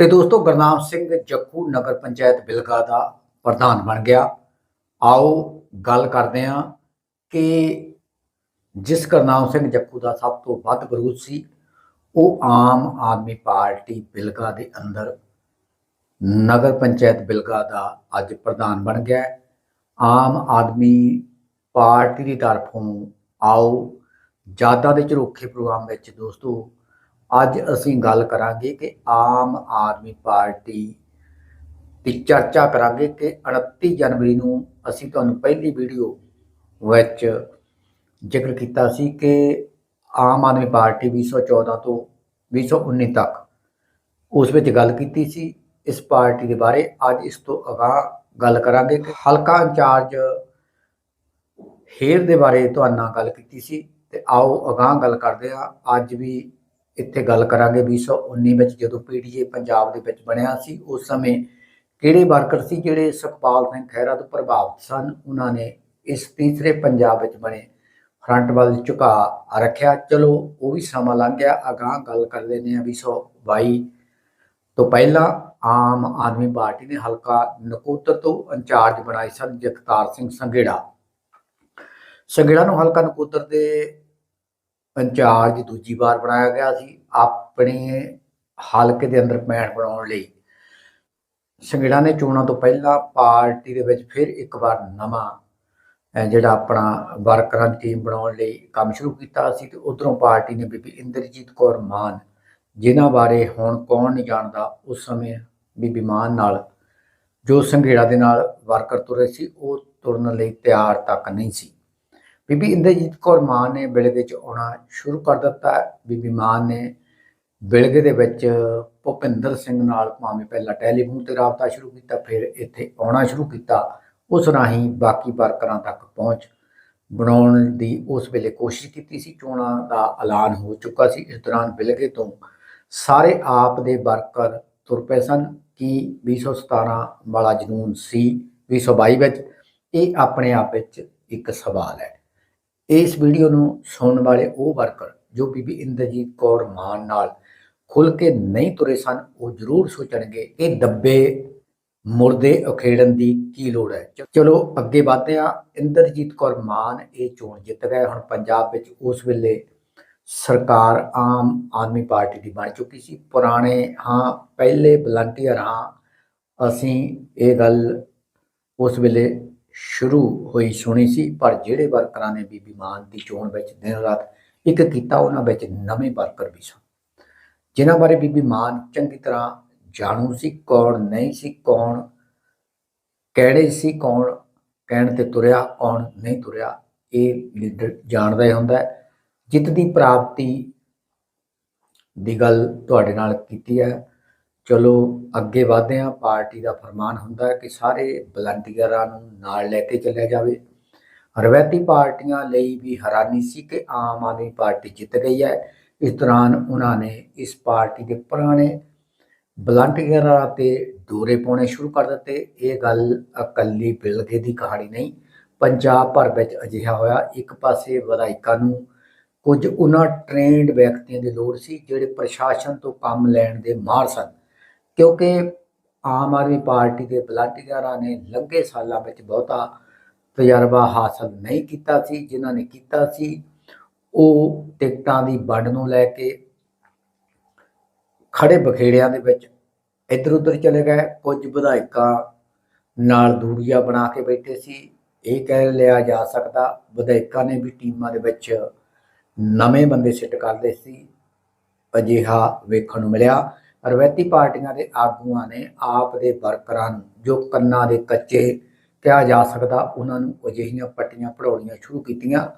ਤੇ ਦੋਸਤੋ ਗੁਰਨਾਮ ਸਿੰਘ ਜੱਖੂ ਨਗਰ ਪੰਚਾਇਤ ਬਿਲਗਾ ਦਾ ਪ੍ਰਧਾਨ ਬਣ ਗਿਆ। ਆਓ ਗੱਲ ਕਰਦੇ ਹਾਂ ਕਿ ਜਿਸ ਗੁਰਨਾਮ ਸਿੰਘ ਜੱਖੂ ਦਾ ਸਭ ਤੋਂ ਵੱਧ ਵਿਰੋਧ ਸੀ, ਉਹ ਆਮ ਆਦਮੀ ਪਾਰਟੀ ਬਿਲਗਾ ਦੇ ਅੰਦਰ ਨਗਰ ਪੰਚਾਇਤ ਬਿਲਗਾ ਦਾ ਅੱਜ ਪ੍ਰਧਾਨ ਬਣ ਗਿਆ ਆਮ ਆਦਮੀ ਪਾਰਟੀ ਦੀ ਤਰਫੋਂ ਆਓ ਜ਼ਿਆਦਾ ਦੇ ਝਰੋਖੇ ਪ੍ਰੋਗਰਾਮ ਵਿੱਚ ਦੋਸਤੋ ਅੱਜ ਅਸੀਂ ਗੱਲ ਕਰਾਂਗੇ ਕਿ ਆਮ ਆਦਮੀ ਪਾਰਟੀ ਦੀ ਚਰਚਾ ਕਰਾਂਗੇ ਕਿ 29 ਜਨਵਰੀ ਨੂੰ ਅਸੀਂ ਤੁਹਾਨੂੰ ਪਹਿਲੀ ਵੀਡੀਓ ਵਿੱਚ ਜ਼ਿਕਰ ਕੀਤਾ ਸੀ ਕਿ ਆਮ ਆਦਮੀ ਪਾਰਟੀ 2014 ਤੋਂ 2019 ਤੱਕ ਉਸ ਵਿੱਚ ਗੱਲ ਕੀਤੀ ਸੀ। ਇਸ ਪਾਰਟੀ ਦੇ ਬਾਰੇ ਅੱਜ ਇਸ ਤੋਂ ਅਗਾਹ ਗੱਲ ਕਰਾਂਗੇ ਕਿ ਹਲਕਾ ਇੰਚਾਰਜ ਹੇਰ ਦੇ ਬਾਰੇ ਤੁਹਾਡੇ ਨਾਲ ਗੱਲ ਕੀਤੀ ਸੀ। ਤੇ ਆਓ ਅਗਾਹ ਗੱਲ ਕਰਦੇ ਹਾਂ। ਅੱਜ ਵੀ ਇੱਥੇ ਗੱਲ ਕਰਾਂਗੇ 2019 ਵਿੱਚ ਜਦੋਂ ਪੀਡੀਏ ਪੰਜਾਬ ਦੇ ਵਿੱਚ ਬਣਿਆ ਸੀ, ਉਸ ਸਮੇਂ ਕਿਹੜੇ ਵਰਕਰ ਸੀ ਜਿਹੜੇ ਸੁਖਪਾਲ ਸਿੰਘ ਖਹਿਰਾ ਤੋਂ ਪ੍ਰਭਾਵਿਤ ਸਨ? ਉਹਨਾਂ ਨੇ ਇਸ ਤੀਸਰੇ ਪੰਜਾਬ ਵਿੱਚ ਬਣੇ ਫਰੰਟ ਵੱਲ ਝੁਕਾ ਰੱਖਿਆ। ਚਲੋ, ਉਹ ਵੀ ਸਮਾਂ ਲੰਘ ਗਿਆ। ਅਗਾਹ ਗੱਲ ਕਰ ਲੈਂਦੇ ਹਾਂ 2022 ਤੋਂ ਪਹਿਲਾਂ ਆਮ ਆਦਮੀ ਪਾਰਟੀ ਨੇ ਹਲਕਾ ਨਕੋਦਰ ਤੋਂ ਇੰਚਾਰਜ ਬਣਾਏ ਸਨ ਜਗਤਾਰ ਸਿੰਘ ਸੰਘੇੜਾ। ਸੰਘੇੜਾ ਨੂੰ ਹਲਕਾ ਨਕੋਤਰ ਦੇ ਇੰਚਾਰਜ ਦੂਜੀ ਵਾਰ ਬਣਾਇਆ ਗਿਆ ਸੀ ਆਪਣੇ ਹਲਕੇ ਦੇ ਅੰਦਰ ਪੈਣ ਬਣਾਉਣ ਲਈ। ਸੰਘੇੜਾ ਨੇ ਚੋਣਾਂ ਤੋਂ ਪਹਿਲਾਂ ਪਾਰਟੀ ਦੇ ਵਿੱਚ ਫਿਰ ਇੱਕ ਵਾਰ ਨਵਾਂ ਜਿਹੜਾ ਆਪਣਾ ਵਰਕਰਾਂ ਦੀ ਟੀਮ ਬਣਾਉਣ ਲਈ ਕੰਮ ਸ਼ੁਰੂ ਕੀਤਾ ਸੀ ਤੇ ਉਧਰੋਂ ਪਾਰਟੀ ਨੇ ਬੀਬੀ ਇੰਦਰਜੀਤ ਕੌਰ ਮਾਨ, ਜਿਨ੍ਹਾਂ ਬਾਰੇ ਹੁਣ ਕੌਣ ਨਹੀਂ ਜਾਣਦਾ, ਉਸ ਸਮੇਂ ਬੀਬੀ ਮਾਨ ਨਾਲ ਜੋ ਸੰਘੇੜਾ ਦੇ ਨਾਲ ਵਰਕਰ ਤੁਰੇ ਸੀ, ਉਹ ਤੁਰਨ ਲਈ ਤਿਆਰ ਤੱਕ ਨਹੀਂ ਸੀ। ਬੀਬੀ ਇੰਦਰਜੀਤ ਕੌਰ ਮਾਨ ਨੇ ਬਿਲਗੇ 'ਚ ਆਉਣਾ ਸ਼ੁਰੂ ਕਰ ਦਿੱਤਾ। ਬੀਬੀ ਮਾਨ ਨੇ ਬਿਲਗੇ ਦੇ ਵਿੱਚ ਭੁਪਿੰਦਰ ਸਿੰਘ ਨਾਲ ਭਾਵੇਂ ਪਹਿਲਾਂ ਟੈਲੀਫੋਨ ਤੇ ਰਾਬਤਾ ਸ਼ੁਰੂ ਕੀਤਾ, ਫਿਰ ਇੱਥੇ ਆਉਣਾ ਸ਼ੁਰੂ ਕੀਤਾ। ਉਸ ਰਾਹੀਂ ਬਾਕੀ ਵਰਕਰਾਂ ਤੱਕ ਪਹੁੰਚ ਬਣਾਉਣ ਦੀ ਉਸ ਵੇਲੇ ਕੋਸ਼ਿਸ਼ ਕੀਤੀ ਸੀ। ਚੋਣਾਂ ਦਾ ਐਲਾਨ ਹੋ ਚੁੱਕਾ ਸੀ। ਇਸ ਦੌਰਾਨ ਬਿਲਗੇ ਤੋਂ ਸਾਰੇ ਆਪ ਦੇ ਵਰਕਰ ਤੁਰ ਪਏ ਸਨ ਕਿ 2017 ਵਾਲਾ ਜਨੂਨ ਸੀ 2022 ਵਿੱਚ। ਇਹ ਆਪਣੇ ਆਪ ਵਿੱਚ ਇੱਕ ਸਵਾਲ ਹੈ। ਇਸ ਵੀਡੀਓ ਨੂੰ ਸੁਣਨ ਵਾਲੇ ਉਹ ਵਰਕਰ ਜੋ ਬੀਬੀ ਇੰਦਰਜੀਤ ਕੌਰ ਮਾਨ ਨਾਲ ਖੁੱਲ ਕੇ ਨਹੀਂ ਤੁਰੇ ਸਨ, ਉਹ ਜ਼ਰੂਰ ਸੋਚਣਗੇ ਕਿ ਦੱਬੇ ਮੁਰਦੇ ਉਖੇੜਨ ਦੀ ਕੀ ਲੋੜ ਹੈ। ਚਲੋ ਅੱਗੇ ਵਧਦੇ ਹਾਂ। ਇੰਦਰਜੀਤ ਕੌਰ ਮਾਨ ਇਹ ਚੋਣ ਜਿੱਤ ਗਏ। ਹੁਣ ਪੰਜਾਬ ਵਿੱਚ ਉਸ ਵੇਲੇ ਸਰਕਾਰ ਆਮ ਆਦਮੀ ਪਾਰਟੀ ਦੀ ਬਣ ਚੁੱਕੀ ਸੀ। ਪੁਰਾਣੇ, ਹਾਂ, ਪਹਿਲੇ ਵਲੰਟੀਅਰ ਹਾਂ, ਅਸੀਂ ਇਹ ਗੱਲ ਉਸ ਵੇਲੇ ਸ਼ੁਰੂ ਹੋਈ ਸੁਣੀ ਸੀ, ਪਰ ਜਿਹੜੇ ਵਰਕਰਾਂ ਨੇ ਬੀਬੀ ਮਾਨ ਦੀ ਚੋਣ ਵਿੱਚ ਦਿਨ ਰਾਤ ਇੱਕ ਕੀਤਾ, ਉਹਨਾਂ ਵਿੱਚ ਨਵੇਂ ਵਰਕਰ ਵੀ ਸਨ। ਜਿਨ੍ਹਾਂ ਬਾਰੇ ਬੀਬੀ ਮਾਨ ਚੰਗੀ ਤਰ੍ਹਾਂ ਜਾਣੂ ਸੀ, ਕੌਣ ਨਹੀਂ ਸੀ, ਕੌਣ ਕਿਹੜੇ ਸੀ, ਕੌਣ ਕਹਿਣ ਤੇ ਤੁਰਿਆ, ਕੌਣ ਨਹੀਂ ਤੁਰਿਆ, ਇਹ ਲੀਡਰ ਜਾਣਦਾ ਹੀ। ਹੁੰਦਾ ਜਿੱਤ ਦੀ ਪ੍ਰਾਪਤੀ ਦੀ ਗੱਲ ਤੁਹਾਡੇ ਨਾਲ ਕੀਤੀ ਹੈ। ਚਲੋ ਅੱਗੇ ਵਧਦੇ ਹਾਂ, ਪਾਰਟੀ ਦਾ ਫਰਮਾਨ ਹੁੰਦਾ ਕਿ ਸਾਰੇ ਵਲੰਟੀਅਰਾਂ ਨੂੰ ਨਾਲ ਲੈ ਕੇ ਚੱਲਿਆ ਜਾਵੇ। ਰਵਾਇਤੀ ਪਾਰਟੀਆਂ ਲਈ ਵੀ ਹੈਰਾਨੀ ਸੀ ਕਿ ਆਮ ਆਦਮੀ ਪਾਰਟੀ ਜਿੱਤ ਗਈ ਹੈ। ਇਸ ਦੌਰਾਨ ਉਹਨਾਂ ਨੇ ਇਸ ਪਾਰਟੀ ਦੇ ਪੁਰਾਣੇ ਵਲੰਟੀਅਰਾਂ ਤੇ ਦੌਰੇ ਪਾਉਣੇ ਸ਼ੁਰੂ ਕਰ ਦਿੱਤੇ। ਇਹ ਗੱਲ ਇਕੱਲੀ ਬਿਲਗੇ ਦੀ ਕਹਾਣੀ ਨਹੀਂ, ਪੰਜਾਬ ਭਰ ਵਿੱਚ ਅਜਿਹਾ ਹੋਇਆ। ਇੱਕ ਪਾਸੇ ਵਿਧਾਇਕਾਂ ਨੂੰ ਕੁਝ ਉਹਨਾਂ ਟ੍ਰੇਨਡ ਵਿਅਕਤੀਆਂ ਦੀ ਲੋੜ ਸੀ, ਜਿਹੜੇ ਪ੍ਰਸ਼ਾਸਨ ਤੋਂ ਕੰਮ ਲੈਣ ਦੇ ਮਾਹਰ ਸਨ। ਕਿਉਂਕਿ ਆਮ ਆਦਮੀ ਪਾਰਟੀ ਦੇ ਵਲੰਟੀਅਰਾਂ ਨੇ ਲੰਘੇ ਸਾਲਾਂ ਵਿੱਚ ਬਹੁਤਾ ਤਜਰਬਾ ਹਾਸਲ ਨਹੀਂ ਕੀਤਾ ਸੀ, ਜਿਨ੍ਹਾਂ ਨੇ ਕੀਤਾ ਸੀ, ਉਹ ਟਿਕਟਾਂ ਦੀ ਵੰਡ ਨੂੰ ਲੈ ਕੇ ਖੜੇ ਬਖੇੜਿਆਂ ਦੇ ਵਿੱਚ ਇੱਧਰ ਉੱਧਰ ਚਲੇ ਗਏ। ਕੁਝ ਵਿਧਾਇਕਾਂ ਨਾਲ ਦੂਰੀਆਂ ਬਣਾ ਕੇ ਬੈਠੇ ਸੀ। ਇਹ ਕਹਿ ਲਿਆ ਜਾ ਸਕਦਾ, ਵਿਧਾਇਕਾਂ ਨੇ ਵੀ ਟੀਮਾਂ ਦੇ ਵਿੱਚ ਨਵੇਂ ਬੰਦੇ ਸਿੱਟ ਕਰਦੇ ਸੀ। ਅਜਿਹਾ ਵੇਖਣ ਨੂੰ ਮਿਲਿਆ। ਰਵਾਇਤੀ ਪਾਰਟੀਆਂ ਦੇ ਆਗੂਆਂ ਨੇ ਆਪ ਦੇ ਵਰਕਰਾਂ ਨੂੰ ਜੋ ਕੰਨਾਂ ਦੇ ਕੱਚੇ ਕਿਹਾ ਜਾ ਸਕਦਾ, ਉਹਨਾਂ ਨੂੰ ਅਜਿਹੀਆਂ ਪੱਟੀਆਂ ਪੜਾਉਣੀਆਂ ਸ਼ੁਰੂ ਕੀਤੀਆਂ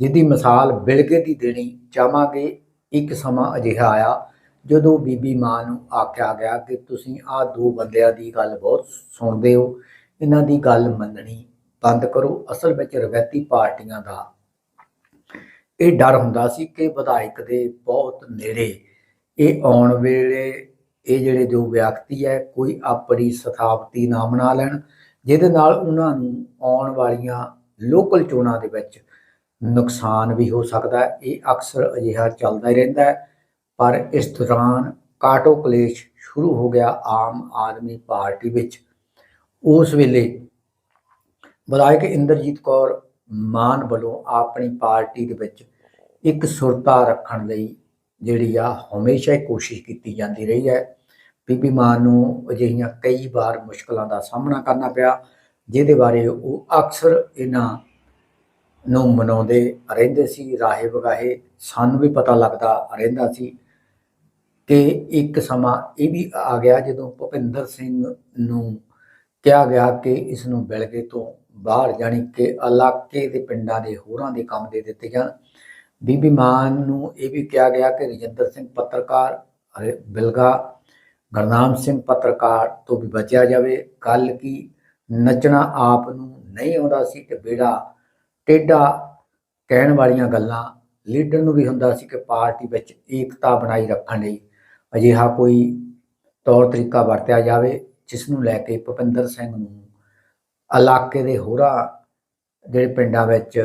ਜਿਹਦੀ ਮਿਸਾਲ ਬਿਲਗੇ ਦੀ ਦੇਣੀ ਚਾਹਾਂਗੇ। ਇੱਕ ਸਮਾਂ ਅਜਿਹਾ ਆਇਆ ਜਦੋਂ ਬੀਬੀ ਮਾਂ ਨੂੰ ਆਖਿਆ ਗਿਆ ਕਿ ਤੁਸੀਂ ਆਹ ਦੋ ਬੰਦਿਆਂ ਦੀ ਗੱਲ ਬਹੁਤ ਸੁਣਦੇ ਹੋ, ਇਹਨਾਂ ਦੀ ਗੱਲ ਮੰਨਣੀ ਬੰਦ ਕਰੋ। ਅਸਲ ਵਿੱਚ ਰਵਾਇਤੀ ਪਾਰਟੀਆਂ ਦਾ ਇਹ ਡਰ ਹੁੰਦਾ ਸੀ ਕਿ ਵਿਧਾਇਕ ਦੇ ਬਹੁਤ ਨੇੜੇ ਇਹ ਆਉਣ ਵੇਲੇ ਇਹ ਜਿਹੜੇ ਜੋ ਵਿਅਕਤੀ ਹੈ, ਕੋਈ ਆਪਣੀ ਸਥਾਪਤੀ ਨਾ ਬਣਾ ਲੈਣ, ਜਿਹਦੇ ਨਾਲ ਉਹਨਾਂ ਨੂੰ ਆਉਣ ਵਾਲੀਆਂ ਲੋਕਲ ਚੋਣਾਂ ਦੇ ਵਿੱਚ ਨੁਕਸਾਨ ਵੀ ਹੋ ਸਕਦਾ ਇਹ ਅਕਸਰ ਅਜਿਹਾ ਚੱਲਦਾ ਹੀ ਰਹਿੰਦਾ ਹੈ। ਪਰ ਇਸ ਦੌਰਾਨ ਕਾਟੋ ਕਲੇਸ਼ ਸ਼ੁਰੂ ਹੋ ਗਿਆ ਆਮ ਆਦਮੀ ਪਾਰਟੀ ਵਿੱਚ। ਉਸ ਵੇਲੇ ਵਿਧਾਇਕ ਇੰਦਰਜੀਤ ਕੌਰ ਮਾਨ ਵੱਲੋਂ ਆਪਣੀ ਪਾਰਟੀ ਦੇ ਵਿੱਚ ਇੱਕ ਸੁਰਤਾ ਰੱਖਣ ਲਈ ਜਿਹੜੀ ਆ ਹਮੇਸ਼ਾ ਹੀ ਕੋਸ਼ਿਸ਼ ਕੀਤੀ ਜਾਂਦੀ ਰਹੀ ਹੈ ਬੀਬੀ ਮਾਨ ਨੂੰ ਅਜਿਹੀਆਂ ਕਈ ਵਾਰ ਮੁਸ਼ਕਲਾਂ ਦਾ ਸਾਹਮਣਾ ਕਰਨਾ ਪਿਆ, ਜਿਹਦੇ ਬਾਰੇ ਉਹ ਅਕਸਰ ਇਹਨਾਂ ਨੂੰ ਮਨਾਉਂਦੇ ਰਹਿੰਦੇ ਸੀ, ਰਾਹੇ ਵਗਾਹੇ ਸਾਨੂੰ ਵੀ ਪਤਾ ਲੱਗਦਾ ਰਹਿੰਦਾ ਸੀ ਕਿ ਇੱਕ ਸਮਾਂ ਇਹ ਵੀ ਆ ਗਿਆ ਜਦੋਂ ਭੁਪਿੰਦਰ ਸਿੰਘ ਨੂੰ ਕਿਹਾ ਗਿਆ ਕਿ ਇਸ ਨੂੰ ਬਿਲਗੇ ਤੋਂ ਬਾਹਰ, ਜਾਣੀ ਕਿ ਇਲਾਕੇ ਦੇ ਪਿੰਡਾਂ ਦੇ ਹੋਰਾਂ ਦੇ ਕੰਮ ਦੇ ਦਿੱਤੇ ਜਾਣ। ਬੀਬੀ ਮਾਨ ਨੂੰ ਇਹ ਵੀ ਕਿਹਾ ਗਿਆ ਕਿ ਰਜਿੰਦਰ ਸਿੰਘ ਪੱਤਰਕਾਰ, ਅਰੇ ਬਿਲਗਾ, ਗੁਰਨਾਮ ਸਿੰਘ ਪੱਤਰਕਾਰ ਤੋਂ ਵੀ ਬਚਿਆ ਜਾਵੇ। ਗੱਲ ਕੀ, ਨੱਚਣਾ ਆਪ ਨੂੰ ਨਹੀਂ ਆਉਂਦਾ ਸੀ ਤੇ ਬੇੜਾ ਟੇਢਾ ਕਹਿਣ ਵਾਲੀਆਂ ਗੱਲਾਂ। ਲੀਡਰ ਨੂੰ ਵੀ ਹੁੰਦਾ ਸੀ ਕਿ ਪਾਰਟੀ ਵਿੱਚ ਏਕਤਾ ਬਣਾਈ ਰੱਖਣ ਲਈ ਅਜਿਹਾ ਕੋਈ ਤੌਰ ਤਰੀਕਾ ਵਰਤਿਆ ਜਾਵੇ, ਜਿਸ ਨੂੰ ਲੈ ਕੇ ਭੁਪਿੰਦਰ ਸਿੰਘ ਨੂੰ ਇਲਾਕੇ ਦੇ ਹੋਰਾਂ, ਜਿਹੜੇ ਪਿੰਡਾਂ ਵਿੱਚ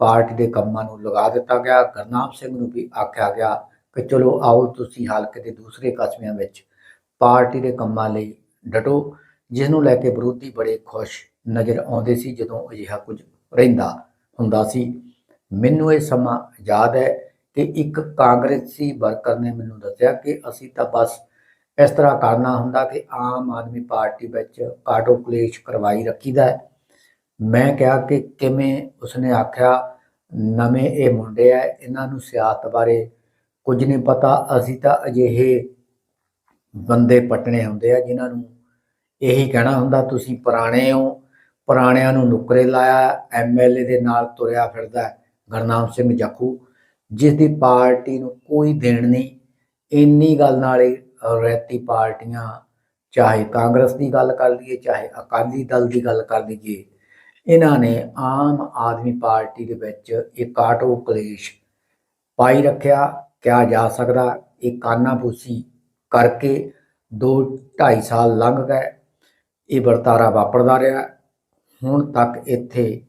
ਪਾਰਟੀ ਦੇ ਕੰਮਾਂ ਨੂੰ ਲਗਾ ਦਿੱਤਾ ਗਿਆ। ਗੁਰਨਾਮ ਸਿੰਘ ਨੂੰ ਵੀ ਆਖਿਆ ਗਿਆ ਕਿ ਚਲੋ ਆਓ, ਤੁਸੀਂ ਹਲਕੇ ਦੇ ਦੂਸਰੇ ਕਸਬਿਆਂ ਵਿੱਚ ਪਾਰਟੀ ਦੇ ਕੰਮਾਂ ਲਈ ਡਟੋ ਜਿਸ ਨੂੰ ਲੈ ਕੇ ਵਿਰੋਧੀ ਬੜੇ ਖੁਸ਼ ਨਜ਼ਰ ਆਉਂਦੇ ਸੀ, ਜਦੋਂ ਅਜਿਹਾ ਕੁਝ ਰਹਿੰਦਾ ਹੁੰਦਾ ਸੀ। ਮੈਨੂੰ ਇਹ ਸਮਾਂ ਯਾਦ ਹੈ ਕਿ ਇੱਕ ਕਾਂਗਰਸੀ ਵਰਕਰ ਨੇ ਮੈਨੂੰ ਦੱਸਿਆ ਕਿ ਅਸੀਂ ਤਾਂ ਬਸ ਇਸ ਤਰ੍ਹਾਂ ਕਰਨਾ ਹੁੰਦਾ ਕਿ ਆਮ ਆਦਮੀ ਪਾਰਟੀ ਵਿੱਚ ਕਾਟੋ ਕਲੇਸ਼ ਕਰਵਾਈ ਰੱਖੀਦਾ ਹੈ। ਮੈਂ ਕਿਹਾ ਕਿ ਕਿਵੇਂ ਉਸਨੇ ਆਖਿਆ, ਨਵੇਂ ਇਹ ਮੁੰਡੇ ਆ ਇਹਨਾਂ ਨੂੰ ਸਿਆਸਤ ਬਾਰੇ ਕੁਝ ਨਹੀਂ ਪਤਾ। ਅਸੀਂ ਤਾਂ ਅਜਿਹੇ ਬੰਦੇ ਪਟਣੇ ਹੁੰਦੇ ਆ ਜਿਨ੍ਹਾਂ ਨੂੰ ਇਹੀ ਕਹਿਣਾ ਹੁੰਦਾ, ਤੁਸੀਂ ਪੁਰਾਣੇ ਹੋ, ਪੁਰਾਣਿਆਂ ਨੂੰ ਨੁਕਰੇ ਲਾਇਆ ਐਮਐਲਏ ਦੇ ਨਾਲ ਤੁਰਿਆ ਫਿਰਦਾ ਹੈ ਗੁਰਨਾਮ ਸਿੰਘ ਜੱਖੂ ਜਿਸ ਦੀ ਪਾਰਟੀ ਨੂੰ ਕੋਈ ਦੇਣ ਨਹੀਂ। ਇੰਨੀ ਗੱਲ ਨਾਲ ਹੀ ਰੈਤੀ ਪਾਰਟੀਆਂ, ਚਾਹੇ ਕਾਂਗਰਸ ਦੀ ਗੱਲ ਕਰ ਲਈਏ, ਚਾਹੇ ਅਕਾਲੀ ਦਲ ਦੀ ਗੱਲ ਕਰ ਲਈਏ ਇਹਨਾਂ ਨੇ ਆਮ ਆਦਮੀ ਪਾਰਟੀ ਦੇ ਵਿੱਚ ਇਹ ਕਾਟੋ ਕਲੇਸ਼ ਪਾਈ ਰੱਖਿਆ, ਕਿਹਾ ਜਾ ਸਕਦਾ ਇਹ ਕਾਨਾਫੂਸੀ ਕਰਕੇ 2 2.5 ਸਾਲ ਲੰਘ ਗਏ। ਇਹ ਵਰਤਾਰਾ ਵਾਪਰਦਾ ਰਿਹਾ। ਹੁਣ ਤੱਕ ਇੱਥੇ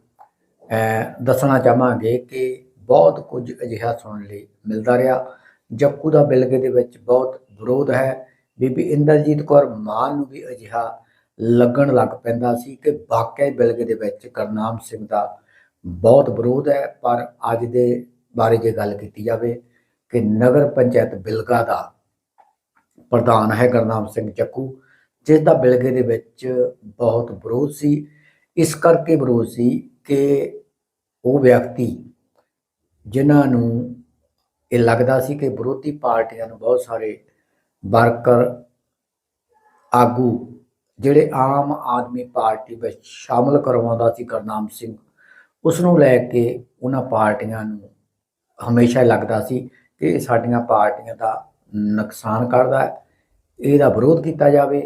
ਦੱਸਣਾ ਚਾਹਾਂਗੇ ਕਿ ਬਹੁਤ ਕੁਝ ਅਜਿਹਾ ਸੁਣਨ ਲਈ ਮਿਲਦਾ ਰਿਹਾ। ਜੱਕੂ ਦਾ ਬਿਲਗੇ ਦੇ ਵਿੱਚ ਬਹੁਤ ਵਿਰੋਧ ਹੈ। ਬੀਬੀ ਇੰਦਰਜੀਤ ਕੌਰ ਮਾਨ ਨੂੰ ਵੀ ਅਜਿਹਾ ਲੱਗਣ ਲੱਗ ਪੈਂਦਾ ਸੀ ਕਿ ਵਾਕਿਆ ਬਿਲਗੇ ਦੇ ਵਿੱਚ ਕਰਨਾਮ ਸਿੰਘ ਦਾ ਬਹੁਤ ਵਿਰੋਧ ਹੈ। ਪਰ ਅੱਜ ਦੇ ਬਾਰੇ ਜੇ ਗੱਲ ਕੀਤੀ ਜਾਵੇ ਕਿ ਨਗਰ ਪੰਚਾਇਤ ਬਿਲਗਾ ਦਾ ਪ੍ਰਧਾਨ ਹੈ ਗੁਰਨਾਮ ਸਿੰਘ ਚੱਕੂ, ਜਿਸ ਦਾ ਬਿਲਗੇ ਦੇ ਵਿੱਚ ਬਹੁਤ ਵਿਰੋਧ ਸੀ। ਇਸ ਕਰਕੇ ਵਿਰੋਧ ਸੀ ਕਿ ਉਹ ਵਿਅਕਤੀ ਜਿਨ੍ਹਾਂ ਨੂੰ ਇਹ ਲੱਗਦਾ ਸੀ ਕਿ ਵਿਰੋਧੀ ਪਾਰਟੀਆਂ ਨੂੰ ਬਹੁਤ ਸਾਰੇ ਵਰਕਰ ਆਗੂ ਜਿਹੜੇ ਆਮ ਆਦਮੀ ਪਾਰਟੀ ਵਿੱਚ ਸ਼ਾਮਲ ਕਰਵਾਉਂਦਾ ਸੀ ਗੁਰਨਾਮ ਸਿੰਘ ਉਸ ਨੂੰ ਲੈ ਕੇ ਉਹਨਾਂ ਪਾਰਟੀਆਂ ਨੂੰ ਹਮੇਸ਼ਾ ਲੱਗਦਾ ਸੀ ਕਿ ਇਹ ਸਾਡੀਆਂ ਪਾਰਟੀਆਂ ਦਾ ਨੁਕਸਾਨ ਕਰਦਾ ਹੈ ਇਹਦਾ ਵਿਰੋਧ ਕੀਤਾ ਜਾਵੇ।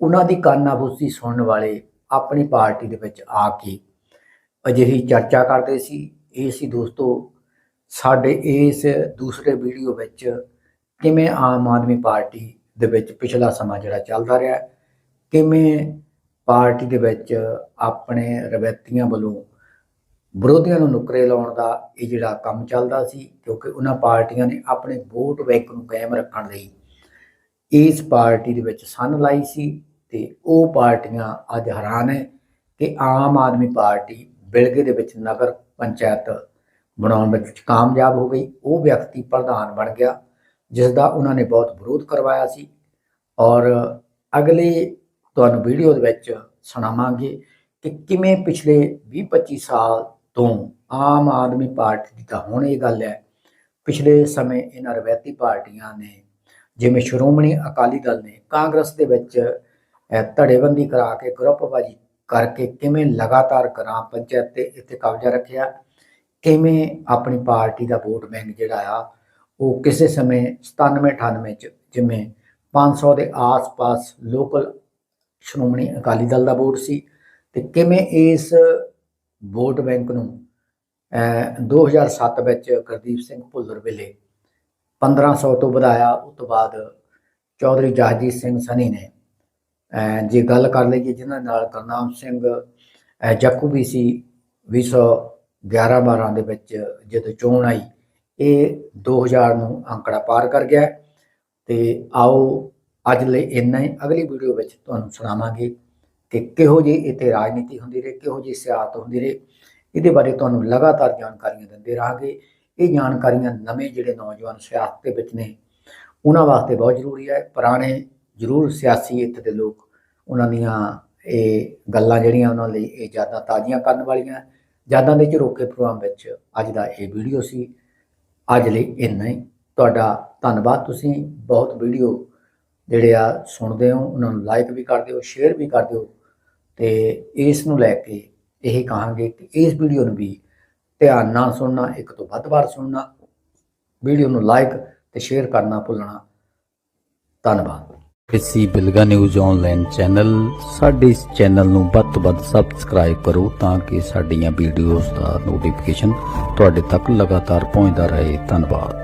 ਉਹਨਾਂ ਦੀ ਕਾਨਾਫੂਸੀ ਸੁਣਨ ਵਾਲੇ ਆਪਣੀ ਪਾਰਟੀ ਦੇ ਵਿੱਚ ਆ ਕੇ ਅਜਿਹੀ ਚਰਚਾ ਕਰਦੇ ਸੀ। ਇਹ ਸੀ ਦੋਸਤੋ ਸਾਡੇ ਇਸ ਦੂਸਰੇ ਵੀਡੀਓ ਵਿੱਚ ਕਿਵੇਂ ਆਮ ਆਦਮੀ ਪਾਰਟੀ ਦੇ ਵਿੱਚ ਪਿਛਲਾ ਸਮਾਂ ਜਿਹੜਾ ਚੱਲਦਾ ਰਿਹਾ ਹੈ, ਕਿਵੇਂ ਪਾਰਟੀ ਦੇ ਵਿੱਚ ਆਪਣੇ ਰਵੈਤੀਆਂ ਵੱਲੋਂ ਵਿਰੋਧੀਆਂ ਨੂੰ ਨੁਕਰੇ ਲਾਉਣ ਦਾ ਇਹ ਜਿਹੜਾ ਕੰਮ ਚੱਲਦਾ ਸੀ, ਕਿਉਂਕਿ ਉਹਨਾਂ ਪਾਰਟੀਆਂ ਨੇ ਆਪਣੇ ਵੋਟ ਬੈਂਕ ਨੂੰ ਕਾਇਮ ਰੱਖਣ ਲਈ ਇਸ ਪਾਰਟੀ ਦੇ ਵਿੱਚ ਸੰਨ ਲਾਈ ਸੀ ਤੇ ਉਹ ਪਾਰਟੀਆਂ ਅੱਜ ਹੈਰਾਨ ਹੈ ਕਿ ਆਮ ਆਦਮੀ ਪਾਰਟੀ ਬਿਲਗੇ ਦੇ ਵਿੱਚ ਨਗਰ ਪੰਚਾਇਤ ਬਣਾਉਣ ਵਿੱਚ ਕਾਮਯਾਬ ਹੋ ਗਈ। ਉਹ ਵਿਅਕਤੀ ਪ੍ਰਧਾਨ ਬਣ ਗਿਆ ਜਿਸ ਦਾ ਉਹਨਾਂ ਨੇ ਬਹੁਤ ਵਿਰੋਧ ਕਰਵਾਇਆ ਸੀ ਔਰ ਅਗਲੇ ਤੁਹਾਨੂੰ ਵੀਡੀਓ ਦੇ ਵਿੱਚ ਸੁਣਾਵਾਂਗੇ ਕਿ ਕਿਵੇਂ ਪਿਛਲੇ 20-25 ਸਾਲ ਤੋਂ ਆਮ ਆਦਮੀ ਪਾਰਟੀ ਦੀ ਤਾਂ ਹੁਣ ਇਹ ਗੱਲ ਹੈ, ਪਿਛਲੇ ਸਮੇਂ ਇਹਨਾਂ ਰਵਾਇਤੀ ਪਾਰਟੀਆਂ ਨੇ, ਜਿਵੇਂ ਸ਼੍ਰੋਮਣੀ ਅਕਾਲੀ ਦਲ ਨੇ ਕਾਂਗਰਸ ਦੇ ਵਿੱਚ ਧੜੇਬੰਦੀ ਕਰਾ ਕੇ ਗਰੁੱਪਬਾਜੀ ਕਰਕੇ ਕਿਵੇਂ ਲਗਾਤਾਰ ਗ੍ਰਾਮ ਪੰਚਾਇਤ ਤੇ ਇੱਥੇ ਕਬਜ਼ਾ ਰੱਖਿਆ, ਕਿਵੇਂ ਆਪਣੀ ਪਾਰਟੀ ਦਾ ਵੋਟ ਬੈਂਕ ਜਿਹੜਾ ਆ, ਉਹ ਕਿਸੇ ਸਮੇਂ 97 98 ਚ ਜਿਵੇਂ 500 ਦੇ ਆਸ-ਪਾਸ ਲੋਕਲ ਸ਼੍ਰੋਮਣੀ ਅਕਾਲੀ ਦਲ ਦਾ ਵੋਟ ਸੀ ਤੇ ਕਿਵੇਂ ਇਸ ਵੋਟ ਬੈਂਕ ਨੂੰ ਅਹ, 2007 ਵਿੱਚ ਗੁਰਦੀਪ ਸਿੰਘ ਭੁੱਲਰ ਵੇਲੇ 1500 ਤੋਂ ਵਧਾਇਆ ਉਸ ਤੋਂ ਬਾਅਦ ਚੌਧਰੀ ਜਹਾਜੀਤ ਸਿੰਘ ਸਨੀ ਨੇ ਜੇ ਗੱਲ ਕਰ ਲਈਏ ਜਿਨ੍ਹਾਂ ਨਾਲ ਕਰਨਾਮ ਸਿੰਘ ਅਹ, ਜੱਕੂ ਵੀ ਸੀ 2011 12 ਦੇ ਵਿੱਚ ਜਦੋਂ ਚੋਣ ਆਈ ਇਹ 2000 ਨੂੰ ਅੰਕੜਾ ਪਾਰ ਕਰ ਗਿਆ ਤੇ ਆਓ ਅੱਜ ਲਈ ਇੰਨਾ ਹੀ। ਅਗਲੀ ਵੀਡੀਓ ਵਿੱਚ ਤੁਹਾਨੂੰ ਸੁਣਾਵਾਂਗੇ ਕਿ ਕਿਹੋ ਜਿਹੀ ਇੱਥੇ ਰਾਜਨੀਤੀ ਹੁੰਦੀ ਰਹੇ, ਕਿਹੋ ਜਿਹੀ ਸਿਆਸਤ ਹੁੰਦੀ ਰਹੇ। ਇਹਦੇ ਬਾਰੇ ਤੁਹਾਨੂੰ ਲਗਾਤਾਰ ਜਾਣਕਾਰੀਆਂ ਦਿੰਦੇ ਰਹਾਂਗੇ। ਇਹ ਜਾਣਕਾਰੀਆਂ ਨਵੇਂ ਜਿਹੜੇ ਨੌਜਵਾਨ ਸਿਆਸਤ ਦੇ ਵਿੱਚ ਨੇ, ਉਹਨਾਂ ਵਾਸਤੇ ਬਹੁਤ ਜ਼ਰੂਰੀ ਹੈ। ਪੁਰਾਣੇ ਜ਼ਰੂਰ ਸਿਆਸੀ ਇੱਥੇ ਦੇ ਲੋਕ, ਉਹਨਾਂ ਦੀਆਂ ਇਹ ਗੱਲਾਂ ਜਿਹੜੀਆਂ ਉਹਨਾਂ ਲਈ ਇਹ ਯਾਦਾਂ ਤਾਜ਼ੀਆਂ ਕਰਨ ਵਾਲੀਆਂ। ਯਾਦਾਂ ਦੇ ਝਰੋਕੇ ਪ੍ਰੋਗਰਾਮ ਵਿੱਚ ਅੱਜ ਦਾ ਇਹ ਵੀਡੀਓ ਸੀ। ਅੱਜ ਲਈ ਇੰਨਾ ਹੀ। ਤੁਹਾਡਾ ਧੰਨਵਾਦ। ਤੁਸੀਂ ਬਹੁਤ ਵੀਡੀਓ ਜਿਹੜੇ ਆ ਸੁਣਦੇ ਹੋ, ਉਹਨਾਂ ਨੂੰ ਲਾਈਕ ਵੀ ਕਰ ਦਿਓ ਸ਼ੇਅਰ ਵੀ ਕਰ ਦਿਓ ਤੇ ਇਸ ਨੂੰ ਲੈ ਕੇ ਇਹ ਕਹਾਂਗੇ ਕਿ ਇਸ ਵੀਡੀਓ ਨੂੰ ਵੀ ਧਿਆਨ ਨਾਲ ਸੁਣਨਾ, ਇੱਕ ਤੋਂ ਵੱਧ ਵਾਰ ਸੁਣਨਾ ਵੀਡੀਓ ਨੂੰ ਲਾਈਕ ਤੇ ਸ਼ੇਅਰ ਕਰਨਾ ਭੁੱਲਣਾ। ਧੰਨਵਾਦ। ਕਿਸੇ ਬਿਲਗਾ ਨਿਊਜ਼ ਆਨਲਾਈਨ ਚੈਨਲ ਸਾਡੇ ਇਸ ਚੈਨਲ ਨੂੰ ਵੱਧ ਤੋਂ ਵੱਧ ਸਬਸਕ੍ਰਾਈਬ ਕਰੋ ਤਾਂ ਕਿ ਸਾਡੀਆਂ ਵੀਡੀਓਜ਼ ਦਾ ਨੋਟੀਫਿਕੇਸ਼ਨ ਤੁਹਾਡੇ ਤੱਕ ਲਗਾਤਾਰ ਪਹੁੰਚਦਾ ਰਹੇ। ਧੰਨਵਾਦ।